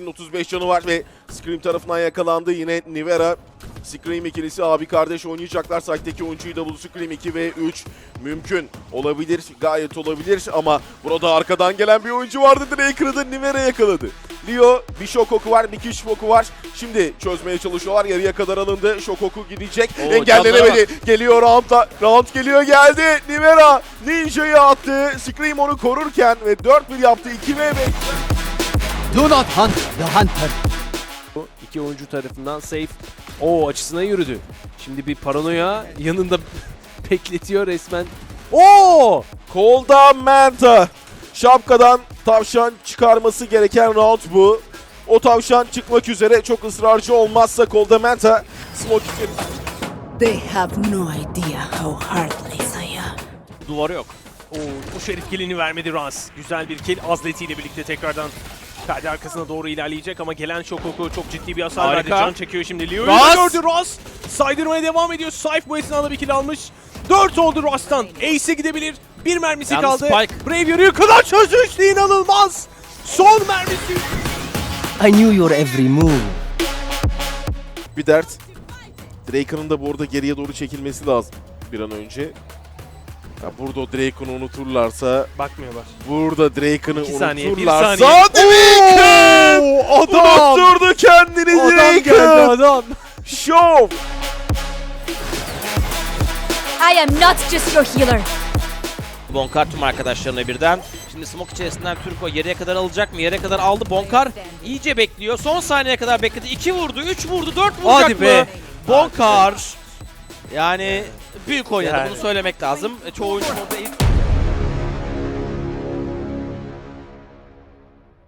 ikisinin 35 canı var ve Scream tarafından yakalandı. Yine Nivera Scream ikilisi abi kardeş oynayacaklar. Site'deki oyuncuyu da. Scream 2 ve 3 mümkün olabilir. Gayet olabilir ama burada arkadan gelen bir oyuncu vardı. Draker'ı Nivera yakaladı. Leo bir şok oku var, bir iki şok oku var. Şimdi çözmeye çalışıyorlar. Yarıya kadar alındı. Şok oku gidecek. Oo, Engellenemedi. Geliyor roundda. Round geliyor geldi. Nivera Ninja'yı attı. Scream onu korurken ve 4-1 yaptı. 2v5. Do not hunt the hunter. İki oyuncu tarafından safe. O açısına yürüdü. Şimdi bir paranoya yanında bekletiyor resmen. Oo! Kolda Manta. Şapkadan tavşan çıkarması gereken round bu. O tavşan çıkmak üzere çok ısrarcı olmazsa Kolda Manta smoke için They have no idea how heartless I am. Duvarı yok. Oo, bu şerif kilini vermedi Raz. Güzel bir kill. Azleti ile birlikte tekrardan perde arkasına doğru ilerleyecek ama gelen Shokoku çok ciddi bir hasar verdi. Harika. Can çekiyor şimdi. Leo'yu gördü Raz. Saydırmaya devam ediyor. Saif bu esnada bir kill almış. 4 oldu Raz'tan. Ace'e gidebilir. Bir mermisi Yalnız kaldı. Spike- Brave yarıyor. Kılaç çözüştü inanılmaz. Son mermisi. I knew your every move. bir dert. Draken'ın da bu arada geriye doğru çekilmesi lazım bir an önce. Ya burada o Draken'ı unuturlarsa, Bakmıyorlar. burada Draken'ı İki saniye, bir unuturlarsa saniye. Draken! Oo, adam! Unutturdu kendini Adam geldi Draken! adam. Show! I am not just your healer. Bonkar tüm arkadaşlarına birden. Şimdi smoke içerisinden Turko yere kadar alacak mı? Yere kadar aldı. Bonkar iyice bekliyor. Son saniyeye kadar bekledi. 2 vurdu, 3 vurdu, 4 vuracak Hadi mı? be. Bonkar. Yani büyük oynadı Yani. bunu söylemek lazım. E, Çoğu oyuncu orada ilk